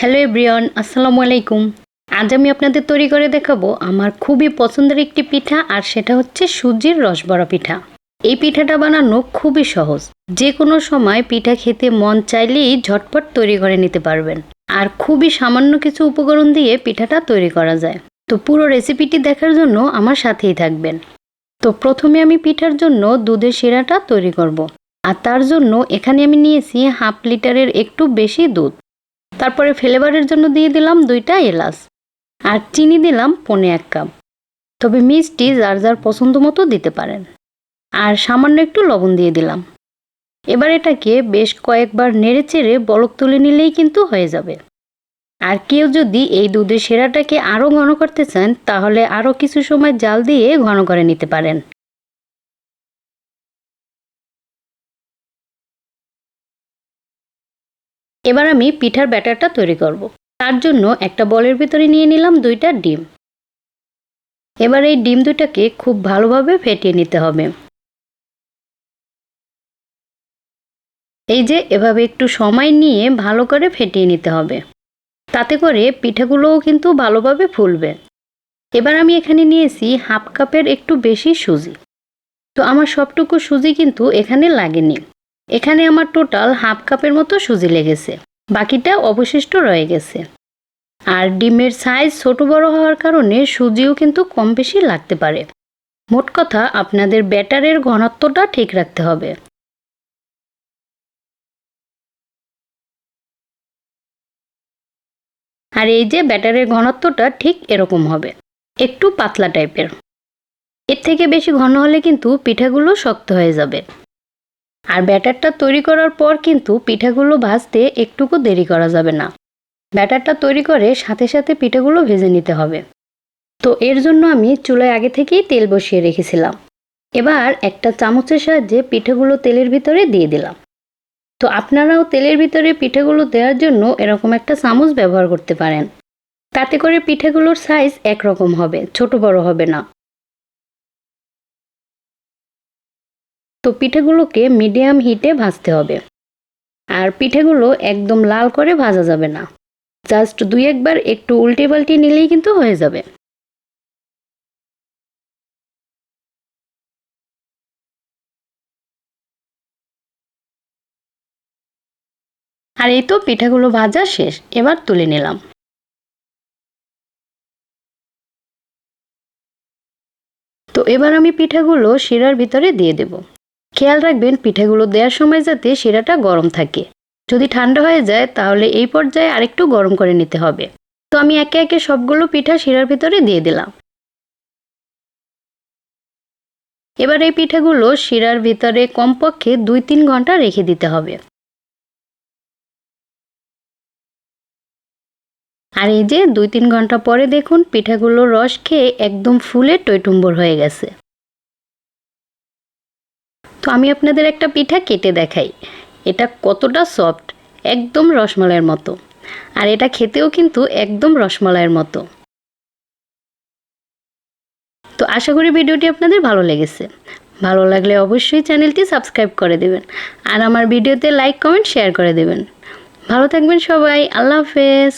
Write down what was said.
Hello everyone, আসসালামু আলাইকুম। আজ আমি আপনাদের তৈরি করে দেখাবো আমার খুবই পছন্দের একটি পিঠা, আর সেটা হচ্ছে সুজির রসবড়া পিঠা। এই পিঠাটা বানানো খুবই সহজ। যে কোনো সময় পিঠা খেতে মন চাইলেই ঝটপট তৈরি করে নিতে পারবেন। আর খুবই সামান্য কিছু উপকরণ দিয়ে পিঠাটা তৈরি করা যায়। তো পুরো রেসিপিটি দেখার জন্য আমার সাথেই থাকবেন। তো প্রথমে আমি পিঠার জন্য দুধের শিরাটা তৈরি করব। আর তার জন্য এখানে আমি নিয়েছি হাফ লিটারের একটু বেশি দুধ। তারপরে ফ্লেভারের জন্য দিয়ে দিলাম দুইটা এলাচ। আর চিনি দিলাম পনে এক কাপ। তবে মিষ্টি যার যার পছন্দ মতো দিতে পারেন। আর সামান্য একটু লবণ দিয়ে দিলাম। এবার এটাকে বেশ কয়েকবার নেড়ে চেড়ে বলক তুলে নিলেই কিন্তু হয়ে যাবে। আর কেউ যদি এই দুধের সেরাটাকে আরও ঘন করতে চান, তাহলে আরও কিছু সময় জাল দিয়ে ঘন করে নিতে পারেন। এবার আমি পিঠার ব্যাটারটা তৈরি করব। তার জন্য একটা বলের ভিতরে নিয়ে নিলাম দুইটা ডিম। এবার এই ডিম দুটাকে খুব ভালোভাবে ফেটিয়ে নিতে হবে। এই যে এভাবে একটু সময় নিয়ে ভালো করে ফেটিয়ে নিতে হবে। তাতে করে পিঠাগুলোও কিন্তু ভালোভাবে ফুলবে। এবার আমি এখানে নিয়েছি হাফ কাপের একটু বেশি সুজি। তো আমার সবটুকু সুজি কিন্তু এখানে লাগেনি। এখানে আমার টোটাল হাফ কাপের মতো সুজি লেগেছে। বাকিটা অবশিষ্ট রয়ে গেছে। আর ডিমের সাইজ ছোট বড় হওয়ার কারণে সুজিও কিন্তু কম বেশি লাগতে পারে। মোট কথা, আপনাদের ব্যাটারের ঘনত্বটা ঠিক রাখতে হবে। আর এই যে ব্যাটারের ঘনত্বটা ঠিক এরকম হবে। একটু পাতলা টাইপের। এর থেকে বেশি ঘন হলে কিন্তু পিঠাগুলো শক্ত হয়ে যাবে। আর ব্যাটারটা তৈরি করার পর কিন্তু পিঠাগুলো ভাজতে একটুকু দেরি করা যাবে না। ব্যাটারটা তৈরি করে সাথে সাথে পিঠাগুলো ভেজে নিতে হবে। তো এর জন্য আমি চুলায় আগে থেকেই তেল বসিয়ে রেখেছিলাম। এবার একটা চামচের সাহায্যে পিঠাগুলো তেলের ভিতরে দিয়ে দিলাম। তো আপনারাও তেলের ভিতরে পিঠাগুলো দেওয়ার জন্য এরকম একটা চামচ ব্যবহার করতে পারেন। তাতে করে পিঠাগুলোর সাইজ একরকম হবে, ছোট বড় হবে না। তো পিঠেগুলোকে মিডিয়াম হিটে ভাজতে হবে। আর পিঠেগুলো একদম লাল করে ভাজা যাবে না। জাস্ট দুই একবার একটু উল্টে পাল্টে নিলেই কিন্তু হয়ে যাবে। আর এই তো পিঠাগুলো ভাজা শেষ, এবার তুলে নিলাম। তো এবার আমি পিঠাগুলো শিরার ভিতরে দিয়ে দেব। খেয়াল রাখবেন, পিঠাগুলো দেওয়ার সময় যাতে শিরাটা গরম থাকে। যদি ঠান্ডা হয়ে যায়, তাহলে এই পর্যায়ে আরেকটু গরম করে নিতে হবে। তো আমি একে একে সবগুলো পিঠা শিরার ভিতরে দিয়ে দিলাম। এবার এই পিঠাগুলো শিরার ভিতরে কমপক্ষে দুই তিন ঘণ্টা রেখে দিতে হবে। আর এই যে দুই তিন ঘণ্টা পরে দেখুন পিঠাগুলো রস খেয়ে একদম ফুলে টইটুম্বর হয়ে গেছে। তো আমি আপনাদের একটা পিঠা কেটে দেখাই। এটা কতটা সফট একদম রসমালাইয়ের মতো। আর এটা খেতেও কিন্তু একদম রসমালাইয়ের মতো। তো আশা করি ভিডিওটি আপনাদের ভালো লেগেছে। ভালো লাগলে অবশ্যই চ্যানেলটি সাবস্ক্রাইব করে দেবেন। আর আমার ভিডিওতে লাইক, কমেন্ট, শেয়ার করে দেবেন। ভালো থাকবেন সবাই। আল্লাহ হাফেজ।